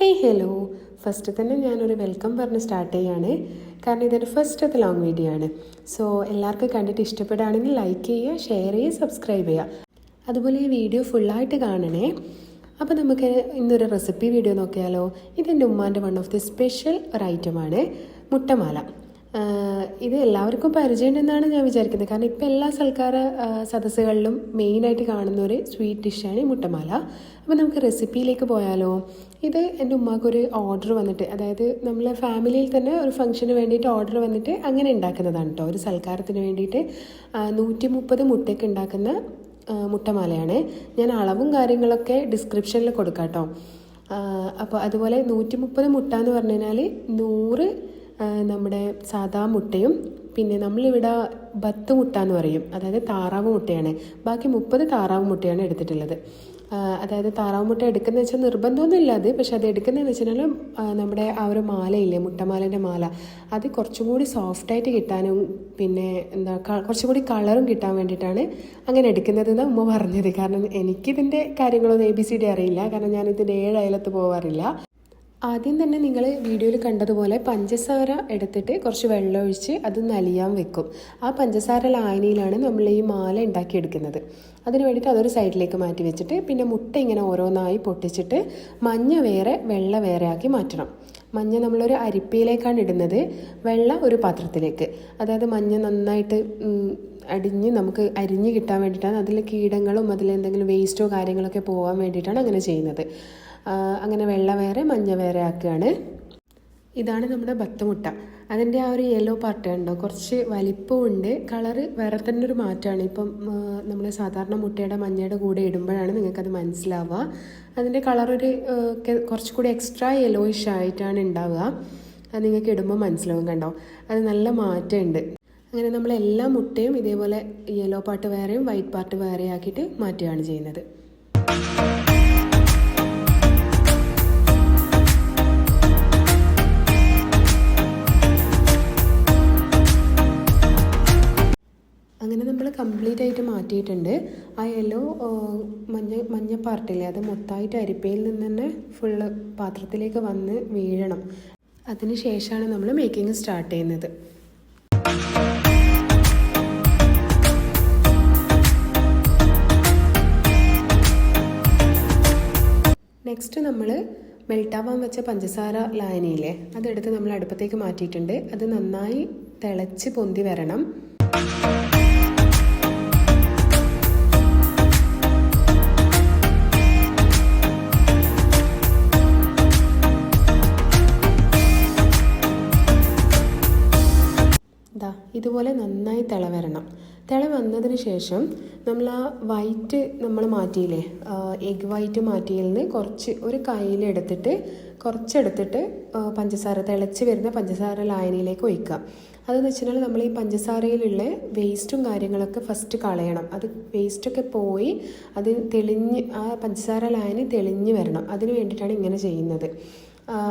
Hey hello first തന്നെ ഞാനൊരു welcome പറഞ്ഞ് സ്റ്റാർട്ട് ചെയ്യാണ്. കാരണം ഇതൊരു ഫസ്റ്റത്തെ ലോങ് വീഡിയോ ആണ്. സോ എല്ലാവർക്കും കണ്ടിട്ട് ഇഷ്ടപ്പെടുകയാണെങ്കിൽ ലൈക്ക് ചെയ്യുക ഷെയർ ചെയ്യുക സബ്സ്ക്രൈബ് ചെയ്യുക. അതുപോലെ ഈ വീഡിയോ ഫുള്ളായിട്ട് കാണണേ. അപ്പോൾ നമുക്ക് ഇന്നൊരു റെസിപ്പി വീഡിയോ നോക്കിയാലോ. ഇതെന്റെ ഉമ്മാന്റെ വൺ ഓഫ് ദി സ്പെഷ്യൽ ഒരു ഐറ്റമാണ് മുട്ടമാല. ഇത് എല്ലാവർക്കും പരിചയമുണ്ടെന്നാണ് ഞാൻ വിചാരിക്കുന്നത്. കാരണം ഇപ്പോൾ എല്ലാ സൽക്കാര സദസ്സുകളിലും മെയിനായിട്ട് കാണുന്ന ഒരു സ്വീറ്റ് ഡിഷാണ് ഈ മുട്ടമാല. അപ്പോൾ നമുക്ക് റെസിപ്പിയിലേക്ക് പോയാലോ? ഇത് എന്റെ ഉമ്മാക്കൊരു ഓർഡർ വന്നിട്ട് അതായത് നമ്മളെ ഫാമിലിയിൽ തന്നെ ഒരു ഫംഗ്ഷന് വേണ്ടിയിട്ട് ഓർഡർ വന്നിട്ട് അങ്ങനെ ഉണ്ടാക്കുന്നതാണ് കേട്ടോ ഒരു സൽക്കാരത്തിന് വേണ്ടിയിട്ട് നൂറ്റി മുപ്പത് മുട്ടയ്ക്ക് ഉണ്ടാക്കുന്ന മുട്ടമാലയാണ്. ഞാൻ അളവും കാര്യങ്ങളൊക്കെ ഡിസ്ക്രിപ്ഷനിൽ കൊടുക്കാം കേട്ടോ അപ്പോൾ അതുപോലെ നൂറ്റി മുപ്പത് മുട്ട എന്ന് പറഞ്ഞു കഴിഞ്ഞാൽ നൂറ് നമ്മുടെ സാദാ മുട്ടയും പിന്നെ നമ്മളിവിടെ ബത്ത് മുട്ട എന്ന് പറയും. അതായത് താറാവ് മുട്ടയാണ്. ബാക്കി മുപ്പത് താറാവ് മുട്ടയാണ് എടുത്തിട്ടുള്ളത്. അതായത് താറാവ് മുട്ട എടുക്കുന്നത് വെച്ചാൽ നിർബന്ധമൊന്നുമില്ല അത്. പക്ഷെ അത് എടുക്കുന്നതെന്ന് വെച്ചാൽ നമ്മുടെ ആ ഒരു മാലയില്ലേ മുട്ടമാലേന്റെ മാല അത് കുറച്ചും കൂടി സോഫ്റ്റായിട്ട് കിട്ടാനും പിന്നെ എന്താ കുറച്ചും കൂടി കളറും കിട്ടാൻ വേണ്ടിയിട്ടാണ് അങ്ങനെ എടുക്കുന്നതെന്ന് ഉമ്മ പറഞ്ഞത്. കാരണം എനിക്കിതിന്റെ കാര്യങ്ങളൊന്നും എ ബി സി ഡി അറിയില്ല. കാരണം ഞാനിതിന്റെ ഏഴ് അയലത്ത് പോകാറില്ല ആദ്യം തന്നെ നിങ്ങൾ വീഡിയോയിൽ കണ്ടതുപോലെ പഞ്ചസാര എടുത്തിട്ട് കുറച്ച് വെള്ളം ഒഴിച്ച് അത് നലിയാൻ വെക്കും. ആ പഞ്ചസാര ലായനിയിലാണ് നമ്മൾ ഈ മാല ഉണ്ടാക്കിയെടുക്കുന്നത്. അതിന് വേണ്ടിയിട്ട് അതൊരു സൈഡിലേക്ക് മാറ്റി വെച്ചിട്ട് പിന്നെ മുട്ട ഇങ്ങനെ ഓരോന്നായി പൊട്ടിച്ചിട്ട് മഞ്ഞ വേറെ വെള്ള വേറെ ആക്കി മാറ്റണം. മഞ്ഞ നമ്മളൊരു അരിപ്പയിലേക്കാണ് ഇടുന്നത്. വെള്ള ഒരു പാത്രത്തിലേക്ക്. അതായത് മഞ്ഞ നന്നായിട്ട് അടിഞ്ഞ് നമുക്ക് അരിഞ്ഞ് കിട്ടാൻ വേണ്ടിയിട്ടാണ്. അതിൽ കീടങ്ങളും അതിലെന്തെങ്കിലും വേസ്റ്റോ കാര്യങ്ങളൊക്കെ പോകാൻ വേണ്ടിയിട്ടാണ് അങ്ങനെ ചെയ്യുന്നത്. അങ്ങനെ വെള്ള വേറെ മഞ്ഞ വേറെ ആക്കുകയാണ്. ഇതാണ് നമ്മുടെ ബത്തമുട്ട. അതിന്റെ ആ ഒരു യെല്ലോ പാർട്ട് ഉണ്ടോ കുറച്ച് വലിപ്പമുണ്ട് കളറ് വേറെ തന്നെ ഒരു മാറ്റമാണ്. ഇപ്പം നമ്മൾ സാധാരണ മുട്ടയുടെ മഞ്ഞയുടെ കൂടെ ഇടുമ്പോഴാണ് നിങ്ങൾക്കത് മനസ്സിലാവുക. അതിന്റെ കളറൊരു കുറച്ചുകൂടി എക്സ്ട്രാ യെല്ലോയിഷ് ആയിട്ടാണ് ഉണ്ടാവുക. അത് നിങ്ങൾക്ക് ഇടുമ്പോൾ മനസ്സിലാവും കണ്ടോ? അത് നല്ല മാറ്റമുണ്ട്. അങ്ങനെ നമ്മൾ എല്ലാ മുട്ടയും ഇതേപോലെ യെല്ലോ പാർട്ട് വേറെയും വൈറ്റ് പാർട്ട് വേറെ ആക്കിയിട്ട് മാറ്റുകയാണ് ചെയ്യുന്നത്. മാറ്റിയിട്ടുണ്ട് ആ യെല്ലോ മഞ്ഞ മഞ്ഞ പാർട്ടില്ലേ അത് മൊത്തമായിട്ട് അരിപ്പയിൽ നിന്ന് തന്നെ ഫുള്ള് പാത്രത്തിലേക്ക് വന്ന് വീഴണം. അതിന് ശേഷമാണ് നമ്മൾ മേക്കിംഗ് സ്റ്റാർട്ട് ചെയ്യുന്നത്. നെക്സ്റ്റ് നമ്മൾ മെൽട്ടാവാൻ വെച്ച പഞ്ചസാര ലായനിയില്ലേ? അതെടുത്ത് നമ്മൾ അടുപ്പത്തേക്ക് മാറ്റിയിട്ടുണ്ട്. അത് നന്നായി തിളച്ച് പൊന്തി വരണം. ഇതുപോലെ നന്നായി തിള വരണം തിള വന്നതിന് ശേഷം നമ്മൾ ആ വൈറ്റ് നമ്മൾ മാറ്റിയില്ലേ എഗ് വൈറ്റ് മാറ്റിയിൽ നിന്ന് കുറച്ച് ഒരു കയ്യിലെടുത്തിട്ട് കുറച്ചെടുത്തിട്ട് പഞ്ചസാര തിളച്ച് വരുന്ന പഞ്ചസാര ലായനിയിലേക്ക് ഒഴിക്കുക. അതെന്ന് വെച്ചാൽ നമ്മൾ ഈ പഞ്ചസാരയിലുള്ള വേസ്റ്റും കാര്യങ്ങളൊക്കെ ഫസ്റ്റ് കളയണം. അത് വേസ്റ്റൊക്കെ പോയി അത് തെളിഞ്ഞ് ആ പഞ്ചസാര ലായനി തെളിഞ്ഞ് വരണം. അതിന് വേണ്ടിയിട്ടാണ് ഇങ്ങനെ ചെയ്യുന്നത്.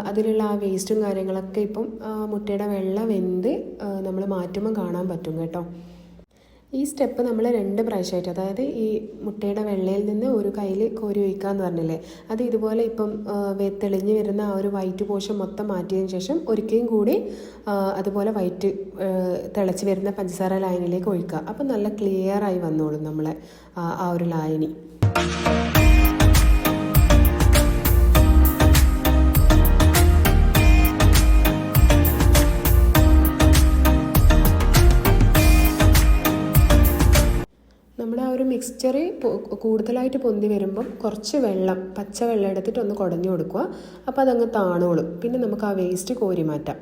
അതിലുള്ള ആ വേസ്റ്റും കാര്യങ്ങളൊക്കെ ഇപ്പം മുട്ടയുടെ വെള്ള വെന്ത് നമ്മൾ മാറ്റുമ്പോൾ കാണാൻ പറ്റും കേട്ടോ. ഈ സ്റ്റെപ്പ് നമ്മൾ രണ്ട് പ്രാവശ്യമായിട്ട് അതായത് ഈ മുട്ടയുടെ വെള്ളയിൽ നിന്ന് ഒരു കയ്യിൽ കോരി ഒഴിക്കാന്ന് പറഞ്ഞില്ലേ അത് ഇതുപോലെ ഇപ്പം തെളിഞ്ഞ് വരുന്ന ആ ഒരു വൈറ്റ് പോഷൻ മൊത്തം മാറ്റിയതിന് ശേഷം ഒരിക്കലും കൂടി അതുപോലെ വൈറ്റ് തിളച്ച് വരുന്ന പഞ്ചസാര ലായനിലേക്ക് ഒഴിക്കുക. അപ്പം നല്ല ക്ലിയറായി വന്നോളും നമ്മളെ ആ ഒരു ലായനി. ആ ഒരു മിക്സ്ചർ കൂടുതലായിട്ട് പൊന്തി വരുമ്പം കുറച്ച് വെള്ളം പച്ച വെള്ളം എടുത്തിട്ട് ഒന്ന് കുടഞ്ഞു കൊടുക്കുക. അപ്പോൾ അതങ്ങ് താണോളും. പിന്നെ നമുക്ക് ആ വേസ്റ്റ് കോരി മാറ്റാം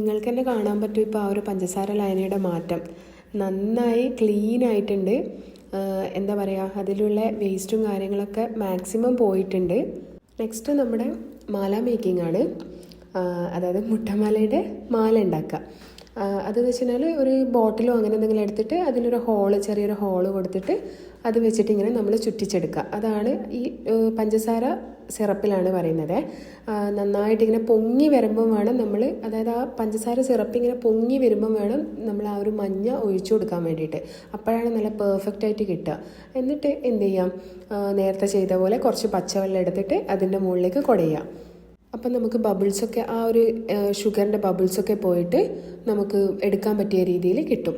നിങ്ങൾക്ക് തന്നെ കാണാൻ പറ്റും ഇപ്പോൾ ആ ഒരു പഞ്ചസാര ലൈനയുടെ മാറ്റം. നന്നായി ക്ലീൻ ആയിട്ടുണ്ട്. എന്താ പറയുക അതിലുള്ള വേസ്റ്റും കാര്യങ്ങളൊക്കെ മാക്സിമം പോയിട്ടുണ്ട്. നെക്സ്റ്റ് നമ്മുടെ മാല മേക്കിംഗ് ആണ്. അതായത് മുട്ടമാലയുടെ മാല ഉണ്ടാക്കുക. അതെന്ന് വെച്ച് കഴിഞ്ഞാൽ ഒരു ബോട്ടിലോ അങ്ങനെ എന്തെങ്കിലും എടുത്തിട്ട് അതിനൊരു ഹോൾ ചെറിയൊരു ഹോൾ കൊടുത്തിട്ട് അത് വെച്ചിട്ട് ഇങ്ങനെ നമ്മൾ ചുറ്റിച്ചെടുക്കുക. അതാണ് ഈ പഞ്ചസാര സിറപ്പിലാണ് പറയുന്നത്. നന്നായിട്ട് ഇങ്ങനെ പൊങ്ങി വരുമ്പം വേണം നമ്മൾ അതായത് ആ പഞ്ചസാര സിറപ്പ് ഇങ്ങനെ പൊങ്ങി വരുമ്പം വേണം നമ്മൾ ആ ഒരു മഞ്ഞ ഒഴിച്ചു കൊടുക്കാൻ വേണ്ടിയിട്ട്. അപ്പോഴാണ് നല്ല പെർഫെക്റ്റ് ആയിട്ട് കിട്ടുക. എന്നിട്ട് എന്ത് ചെയ്യാം? നേരത്തെ ചെയ്ത പോലെ കുറച്ച് പച്ചവെള്ളം എടുത്തിട്ട് അതിന്റെ മുകളിലേക്ക് കുടയാം അപ്പം നമുക്ക് ബബിൾസൊക്കെ ആ ഒരു ഷുഗറിന്റെ ബബിൾസൊക്കെ പോയിട്ട് നമുക്ക് എടുക്കാൻ പറ്റിയ രീതിയിൽ കിട്ടും.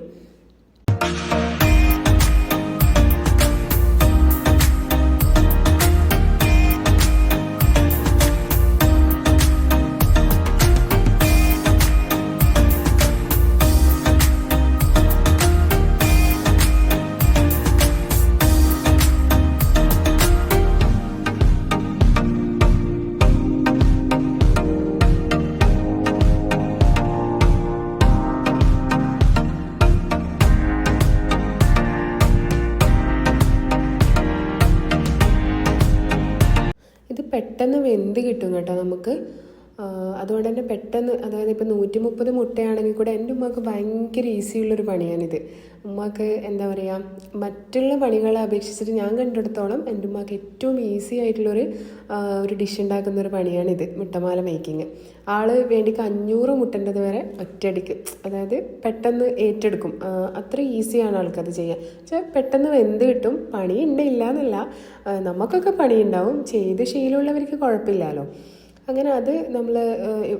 നമുക്ക് അതുകൊണ്ട് തന്നെ പെട്ടെന്ന് അതായത് ഇപ്പോൾ നൂറ്റി മുപ്പത് മുട്ടയാണെങ്കിൽ കൂടെ എന്റെ ഉമ്മക്ക് ഭയങ്കര ഈസിയുള്ളൊരു പണിയാണിത്. ഉമ്മക്ക് എന്താ പറയുക മറ്റുള്ള പണികളെ അപേക്ഷിച്ചിട്ട് ഞാൻ കണ്ടെടുത്തോളം എന്റെ ഉമ്മക്ക് ഏറ്റവും ഈസി ആയിട്ടുള്ളൊരു ഒരു ഡിഷ് ഉണ്ടാക്കുന്ന ഒരു പണിയാണിത് മുട്ടമാല മേക്കിങ് ആൾ വേണ്ടിക്ക് അഞ്ഞൂറ് മുട്ടന്റെത് വരെ ഒറ്റയടിക്ക്. അതായത് പെട്ടെന്ന് ഏറ്റെടുക്കും. അത്ര ഈസിയാണ് ആൾക്കത് ചെയ്യാൻ. പക്ഷേ പെട്ടെന്ന് വെന്ത് കിട്ടും. പണി ഉണ്ട് ഇല്ല എന്നല്ല നമുക്കൊക്കെ പണിയുണ്ടാവും. ചെയ്ത് ശീലമുള്ളവർക്ക് കുഴപ്പമില്ലല്ലോ. അങ്ങനെ അത് നമ്മൾ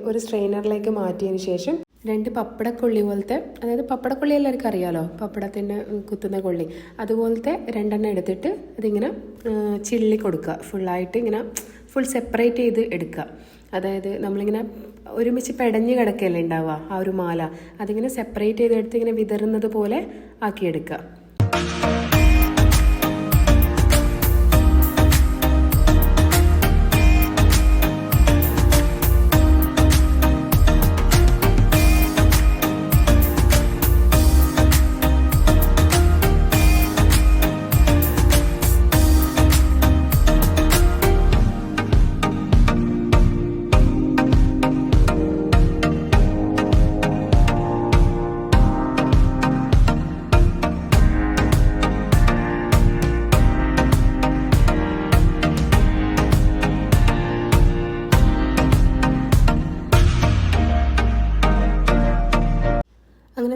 ഒരു സ്ട്രെയിനറിലേക്ക് മാറ്റിയതിന് ശേഷം രണ്ട് പപ്പടക്കൊള്ളി പോലത്തെ അതായത് പപ്പടക്കൊള്ളി എല്ലാവർക്കും അറിയാലോ പപ്പടത്തിന് കുത്തുന്ന കൊള്ളി. അതുപോലത്തെ രണ്ടെണ്ണം എടുത്തിട്ട് അതിങ്ങനെ ചില്ലി കൊടുക്കുക. ഫുള്ളായിട്ട് ഇങ്ങനെ ഫുൾ സെപ്പറേറ്റ് ചെയ്ത് എടുക്കുക. അതായത് നമ്മളിങ്ങനെ ഒരുമിച്ച് പെടഞ്ഞ് കിടക്കല്ലേ ഉണ്ടാവുക ആ ഒരു മാല. അതിങ്ങനെ സെപ്പറേറ്റ് ചെയ്തെടുത്ത് ഇങ്ങനെ വിതറുന്നത് പോലെ ആക്കിയെടുക്കുക.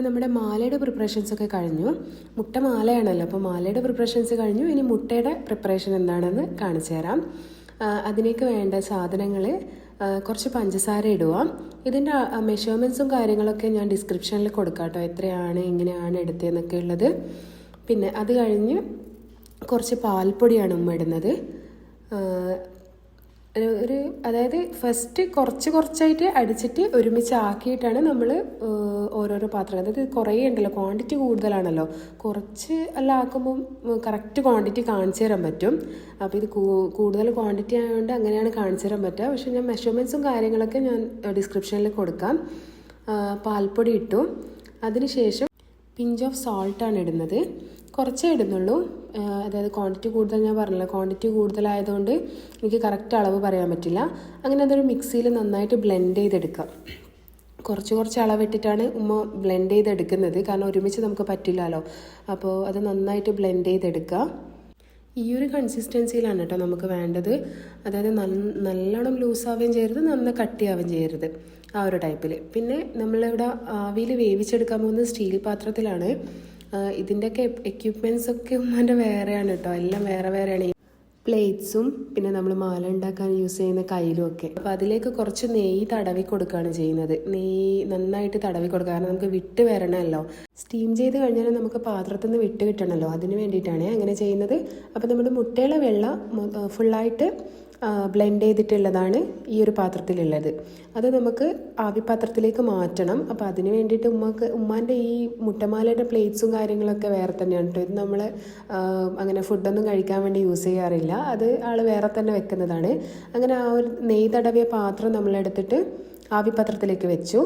നമ്മുടെ മാലയുടെ പ്രിപ്പറേഷൻസ് ഒക്കെ കഴിഞ്ഞു. മുട്ട മാലയാണല്ലോ അപ്പോൾ മാലയുടെ പ്രിപ്പറേഷൻസ് കഴിഞ്ഞു. ഇനി മുട്ടയുടെ പ്രിപ്പറേഷൻ എന്താണെന്ന് കാണിച്ചു തരാം. അതിനേക്ക് വേണ്ട സാധനങ്ങൾ കുറച്ച് പഞ്ചസാര ഇടുക ഇതിന്റെ മെഷർമെൻസും കാര്യങ്ങളൊക്കെ ഞാൻ ഡിസ്ക്രിപ്ഷനിൽ കൊടുക്കാം കേട്ടോ എത്രയാണ് എങ്ങനെയാണ് എടുത്തതെന്നൊക്കെ ഉള്ളത്. പിന്നെ അത് കഴിഞ്ഞ് കുറച്ച് പാൽപ്പൊടിയാണ് ഉമ്മ ഇടുന്നത്. ഒരു അതായത് ഫസ്റ്റ് കുറച്ച് കുറച്ചായിട്ട് അടിച്ചിട്ട് ഒരുമിച്ച് ആക്കിയിട്ടാണ് നമ്മൾ ഓരോരോ പാത്രം. അതായത് കുറേ ഉണ്ടല്ലോ ക്വാണ്ടിറ്റി കൂടുതലാണല്ലോ. കുറച്ച് എല്ലാം ആക്കുമ്പം കറക്റ്റ് ക്വാണ്ടിറ്റി കാണിച്ചു തരാൻ പറ്റും. അപ്പോൾ ഇത് കൂടുതൽ ക്വാണ്ടിറ്റി ആയതുകൊണ്ട് അങ്ങനെയാണ് കാണിച്ചു തരാൻ പറ്റുക. പക്ഷേ ഞാൻ മെഷർമെന്റ്സും കാര്യങ്ങളൊക്കെ ഞാൻ ഡിസ്ക്രിപ്ഷനിൽ കൊടുക്കാം. പാൽപ്പൊടി ഇട്ടു. അതിനുശേഷം പിഞ്ച് ഓഫ് സോൾട്ടാണ് ഇടുന്നത്. കുറച്ചേ ഇടുന്നുള്ളൂ. അതായത് ക്വാണ്ടിറ്റി കൂടുതൽ ഞാൻ പറഞ്ഞില്ല ക്വാണ്ടിറ്റി കൂടുതലായതുകൊണ്ട് എനിക്ക് കറക്റ്റ് അളവ് പറയാൻ പറ്റില്ല. അങ്ങനെ അതൊരു മിക്സിയിൽ നന്നായിട്ട് ബ്ലെൻഡ് ചെയ്തെടുക്കാം. കുറച്ച് കുറച്ച് അളവിട്ടിട്ടാണ് ഉമ്മ ബ്ലെൻഡ് ചെയ്തെടുക്കുന്നത്. കാരണം ഒരുമിച്ച് നമുക്ക് പറ്റില്ലല്ലോ. അപ്പോൾ അത് നന്നായിട്ട് ബ്ലെൻഡ് ചെയ്തെടുക്കുക ഈ ഒരു കൺസിസ്റ്റൻസിയിലാണ് കേട്ടോ നമുക്ക് വേണ്ടത്. അതായത് നല്ലോണം ലൂസാവുകയും ചെയ്യരുത് നന്ന കട്ടിയാവുകയും ചെയ്യരുത് ആ ഒരു ടൈപ്പിൽ പിന്നെ നമ്മളിവിടെ ആവിയിൽ വേവിച്ചെടുക്കാൻ പോകുന്നത് സ്റ്റീൽ പാത്രത്തിലാണ്. ഇതിന്റെയൊക്കെ എക്യുപ്മെന്റ്സ് ഒക്കെ ഉമ്മാന്റെ വേറെയാണ് കേട്ടോ എല്ലാം വേറെ വേറെയാണ്. പ്ലേറ്റ്സും പിന്നെ നമ്മൾ മാല ഉണ്ടാക്കാൻ യൂസ് ചെയ്യുന്ന കയ്യിലും ഒക്കെ. അപ്പോൾ അതിലേക്ക് കുറച്ച് നെയ്യ് തടവി കൊടുക്കുകയാണ് ചെയ്യുന്നത്. നെയ്യ് നന്നായിട്ട് തടവി കൊടുക്കുക കാരണം നമുക്ക് വിട്ട് വരണമല്ലോ സ്റ്റീം ചെയ്ത് കഴിഞ്ഞാൽ നമുക്ക് പാത്രത്തിൽ നിന്ന് വിട്ട് കിട്ടണമല്ലോ അതിന് വേണ്ടിയിട്ടാണ് അങ്ങനെ ചെയ്യുന്നത്. അപ്പോൾ നമ്മുടെ മുട്ടയുടെ വെള്ളം ഫുള്ളായിട്ട് ബ്ലെൻഡ് ചെയ്തിട്ടുള്ളതാണ് ഈ ഒരു പാത്രത്തിലുള്ളത്. അത് നമുക്ക് ആവി പാത്രത്തിലേക്ക് മാറ്റണം. അപ്പോൾ അതിന് വേണ്ടിയിട്ട് ഉമ്മക്ക് ഉമ്മാന്റെ ഈ മുട്ടമാലയുടെ പ്ലേറ്റ്സും കാര്യങ്ങളൊക്കെ വേറെ തന്നെയാണ് കേട്ടോ. ഇത് നമ്മൾ അങ്ങനെ ഫുഡൊന്നും കഴിക്കാൻ വേണ്ടി യൂസ് ചെയ്യാറില്ല. അത് ആൾ വേറെ തന്നെ വെക്കുന്നതാണ്. അങ്ങനെ ആ ഒരു നെയ് തടവിയ പാത്രം നമ്മളെടുത്തിട്ട് ആവി പാത്രത്തിലേക്ക് വെച്ചു.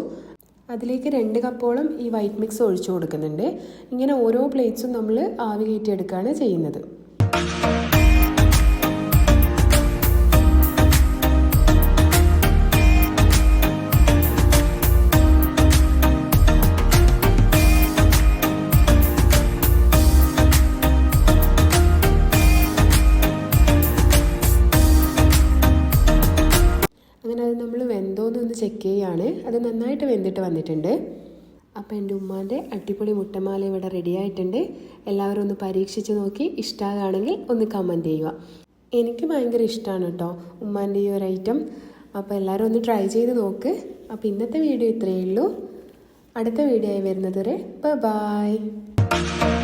അതിലേക്ക് രണ്ട് കപ്പോളം ഈ വൈറ്റ് മിക്സ് ഒഴിച്ചു കൊടുക്കുന്നുണ്ട്. ഇങ്ങനെ ഓരോ പ്ലേറ്റ്സും നമ്മൾ ആവി കയറ്റിയെടുക്കുകയാണ് ചെയ്യുന്നത്. അത് നന്നായിട്ട് വെന്തിട്ട് വന്നിട്ടുണ്ട്. അപ്പോൾ എന്റെ ഉമ്മാന്റെ അടിപൊളി മുട്ടമാല ഇവിടെ റെഡി ആയിട്ടുണ്ട്. എല്ലാവരും ഒന്ന് പരീക്ഷിച്ച് നോക്കി ഇഷ്ടമാകുകയാണെങ്കിൽ ഒന്ന് കമന്റ് ചെയ്യുക. എനിക്ക് ഭയങ്കര ഇഷ്ടമാണ് കേട്ടോ ഉമ്മാന്റെ ഈ ഒരു ഐറ്റം അപ്പോൾ എല്ലാവരും ഒന്ന് ട്രൈ ചെയ്ത് നോക്ക്. അപ്പോൾ ഇന്നത്തെ വീഡിയോ ഇത്രയേ ഉള്ളൂ. അടുത്ത വീഡിയോ ആയി വരുന്നത് വരെ ബൈ